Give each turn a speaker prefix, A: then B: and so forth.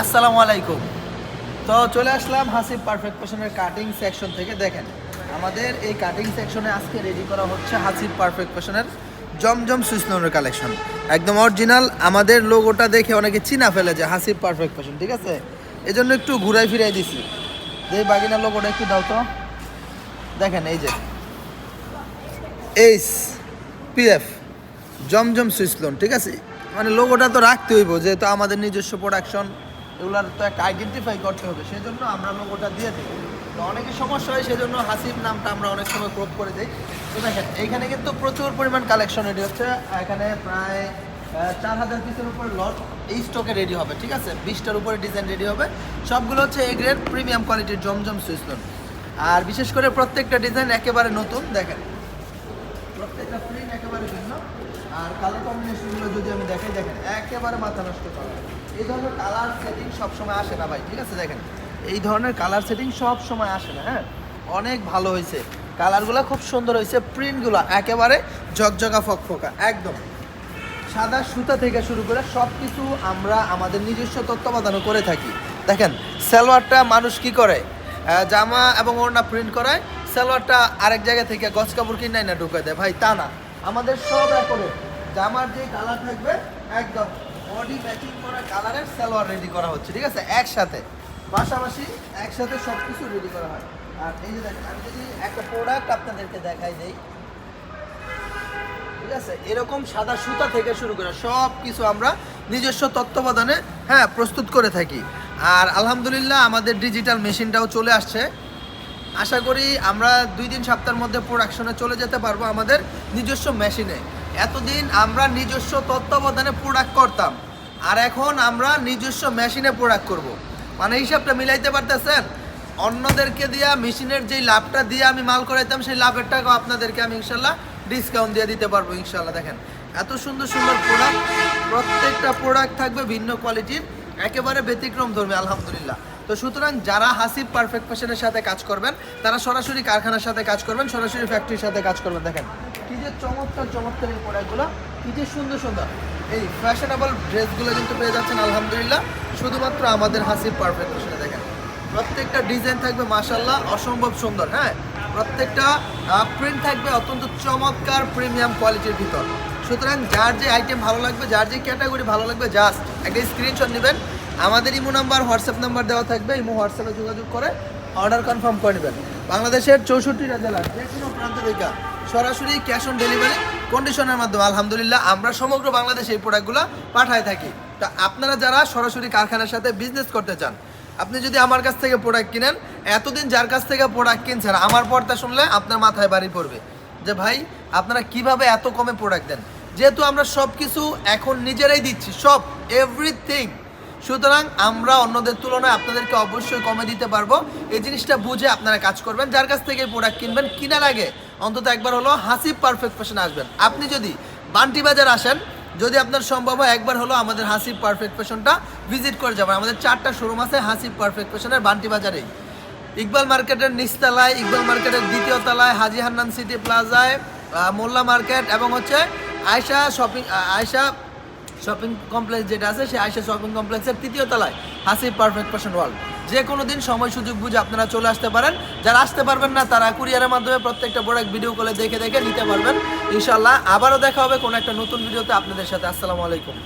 A: আসসালামু আলাইকুম। তো চলে আসলাম হাসিব পারফেক্ট ফ্যাশনের কাটিং সেকশন থেকে। দেখেন, আমাদের এই কাটিং সেকশনে আজকে রেডি করা হচ্ছে হাসিব পারফেক্ট ফ্যাশনের জমজম সুইসনোনের কালেকশন একদম অরিজিনাল আমাদের লোগোটা দেখে অনেকে চিনা ফেলে যে হাসিব পারফেক্ট ফ্যাশন ঠিক আছে? এই জন্য একটু ঘুরাই ফিরাই দিছি। যে বাগিনার লোগোটা একটু দাও তো। দেখেন, এই যে। এইচ পিএফ, জমজম সুইসলোন ঠিক আছে? মানে লোগোটা তো রাখতে হইব, যেহেতু আমাদের নিজস্ব প্রোডাকশন এগুলার তো একটা আইডেন্টিফাই করতে হবে সেই জন্য আমরা লোগোটা দিয়ে দিই। তো অনেকের সমস্যা হয় সেই জন্য হাসিব নামটা আমরা অনেক সময় ক্রপ করে দিই। তো দেখেন, এইখানে কিন্তু প্রচুর পরিমাণ কালেকশন রেডি হচ্ছে। এখানে প্রায় চার হাজার পিসের উপর লট এই স্টকে রেডি হবে, ঠিক আছে? বিশটার উপরে ডিজাইন রেডি হবে। সবগুলো হচ্ছে এ গ্রেড প্রিমিয়াম কোয়ালিটির জমজম সুইসলোন আর বিশেষ করে প্রত্যেকটা ডিজাইন একেবারে নতুন, দেখেন। প্রত্যেকটা প্রিন্ট একেবারে ভিন্ন। আর কালার কম্বিনেশনগুলো যদি আমি দেখাই, দেখেন, একেবারে মাথা নষ্ট করা। এই ধরনের কালার সেটিং সব সময় আসে না ভাই, ঠিক আছে, দেখেন। এই ধরনের কালার সেটিং সব সময় আসে না হ্যাঁ? অনেক ভালো হয়েছে। কালারগুলো খুব সুন্দর হয়েছে প্রিন্টগুলো একেবারে ঝকঝকা ফকফকা, একদম। সাদা সুতা থেকে শুরু করে সব কিছু আমরা আমাদের নিজস্ব তত্ত্বাবধানও করে থাকি। দেখেন, সালোয়ারটা মানুষ কি করে? জামা এবং ওড়না প্রিন্ট করায়, সালোয়ারটা আরেক জায়গা থেকে গছ কাপড় কিনে না ঢুকে দেয়। ভাই, তা না। আমাদের সব একরে জামার যে কালার থাকবে, একদম বডি ম্যাচিং করা কালারের সালোয়ার রেডি করা হচ্ছে, ঠিক আছে? একসাথে। পাশাপাশি একসাথে সব কিছু রেডি করা হয়। আর এই যে দেখেন, আমি যদি একটা প্রোডাক্ট আপনাদেরকে দেখাই দেই, ঠিক আছে? এরকম সাদা সুতা থেকে শুরু করে সব কিছু আমরা নিজস্ব তত্ত্বাবধানে হ্যাঁ প্রস্তুত করে থাকি। আর আলহামদুলিল্লাহ আমাদের ডিজিটাল মেশিনটাও চলে আসছে। আশা করি আমরা দুই দিন সপ্তাহের মধ্যে প্রোডাকশনে চলে যেতে পারব আমাদের নিজস্ব মেশিনে এতদিন আমরা নিজস্ব তত্ত্বাবধানে প্রোডাক্ট করতাম। আর এখন আমরা নিজস্ব মেশিনে প্রোডাক্ট করব। মানে হিসাবটা মিলাইতে পারতেছেন? অন্যদেরকে দিয়া মেশিনের যেই লাভটা দিয়ে আমি মাল করাইতাম, সেই লাভের টাকাও আপনাদেরকে আমি ইনশাল্লাহ ডিসকাউন্ট দিয়ে দিতে পারব ইনশাল্লাহ, দেখেন। এত সুন্দর সুন্দর প্রোডাক্ট প্রত্যেকটা প্রোডাক্ট থাকবে ভিন্ন কোয়ালিটির একেবারে ব্যতিক্রম ধর্মী, আলহামদুলিল্লাহ। তো সুতরাং যারা হাসিব পারফেক্ট ফ্যাশনের সাথে কাজ করবেন, তারা সরাসরি কারখানার সাথে কাজ করবেন, সরাসরি ফ্যাক্টরির সাথে কাজ করবেন, দেখেন। কি যে চমৎকার চমৎকার এই প্রোডাক্টগুলো। কি যে সুন্দর সুন্দর। এই ফ্যাশনেবল ড্রেসগুলো কিন্তু পেয়ে যাচ্ছেন, আলহামদুলিল্লাহ। শুধুমাত্র আমাদের হাসিব পারফেক্ট ফ্যাশনে দেখেন। প্রত্যেকটা ডিজাইন থাকবে মাশাল্লাহ অসম্ভব সুন্দর হ্যাঁ? প্রত্যেকটা প্রিন্ট থাকবে অত্যন্ত চমৎকার প্রিমিয়াম কোয়ালিটির ভিতর। সুতরাং যার যে আইটেম ভালো লাগবে, যার যে ক্যাটাগরি ভালো লাগবে জাস্ট একটা স্ক্রিনশট নেবেন। আমাদের ইমো নাম্বার, হোয়াটসঅ্যাপ নাম্বার দেওয়া থাকবে, ইমো হোয়াটসঅ্যাপে যোগাযোগ করে অর্ডার কনফার্ম করে নেবেন। বাংলাদেশের চৌষট্টিটা জেলার যে কোনো প্রান্ত থেকে সরাসরি ক্যাশ অন ডেলিভারি কন্ডিশনের মাধ্যমে, আলহামদুলিল্লাহ, আমরা সমগ্র বাংলাদেশে এই প্রোডাক্টগুলো পাঠায় থাকি। তা আপনারা যারা সরাসরি কারখানার সাথে বিজনেস করতে চান, আপনি যদি আমার কাছ থেকে প্রোডাক্ট কিনেন, এতদিন যার কাছ থেকে প্রোডাক্ট কিনছেন, আমার পর্দা শুনলে আপনার মাথায় বাড়ি পড়বে। যে ভাই, আপনারা কীভাবে এত কমে প্রোডাক্ট দেন? যেহেতু আমরা সব কিছু এখন নিজেরাই দিচ্ছি, সব এভরিথিং সুতরাং আমরা অন্যদের তুলনায় আপনাদেরকে অবশ্যই কমে দিতে পারব। এই জিনিসটা বুঝে আপনারা কাজ করবেন। যার কাছ থেকে প্রোডাক্ট কিনবেন, কেনার আগে অন্তত একবার হলো হাসিব পারফেক্ট ফ্যাশন আসবেন। আপনি যদি বান্টি বাজার আসেন, যদি আপনার সম্ভব হয় একবার হলো আমাদের হাসিব পারফেক্ট ফ্যাশনটা ভিজিট করে যাবেন। আমাদের চারটা শোরুম আছে হাসিব পারফেক্ট ফ্যাশনের বান্টি বাজারেই। ইকবাল মার্কেটের নিচতলায়, ইকবাল মার্কেটের দ্বিতীয় তলায়, হাজি হান্নান সিটি প্লাজায় মোল্লা মার্কেট এবং হচ্ছে Ayesha shopping Ayesha shopping complex যেটা আছে, সেই আয়শা শপিং কমপ্লেক্সের তৃতীয় তলায় হাসিব পারফেক্ট ফ্যাশন ওয়ার্ল্ড যে কোনো দিন সময় সুযোগ বুঝে আপনারা চলে আসতে পারেন। যারা আসতে পারবেন না, তারা কুরিয়ারের মাধ্যমে প্রত্যেকটা প্রোডাক্ট ভিডিও কলে দেখে দেখে নিতে পারবেন। ইনশাল্লাহ আবারও দেখা হবে কোনো একটা নতুন ভিডিওতে আপনাদের সাথে। আসসালামু আলাইকুম।